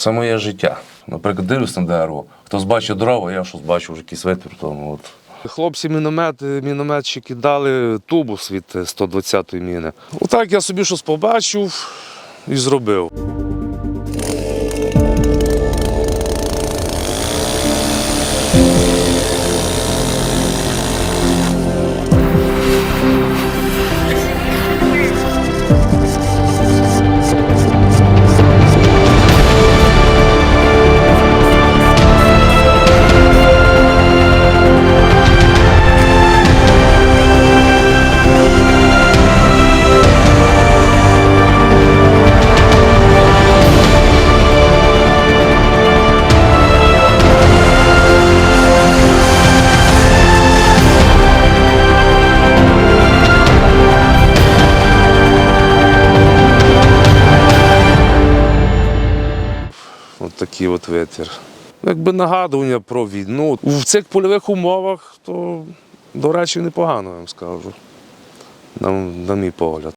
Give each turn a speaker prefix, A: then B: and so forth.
A: Це моє життя. Наприклад, дивлюсь на дерево. Хтось бачить дрова, я щось бачу вже якийсь витвір. Тому от.
B: Хлопці міномет, мінометчики дали тубус від 120-ї міни. Отак я собі щось побачив і зробив. Такий от витвір. Якби нагадування про війну. В цих польових умовах, то, до речі, непогано, я вам скажу. На, на мій погляд.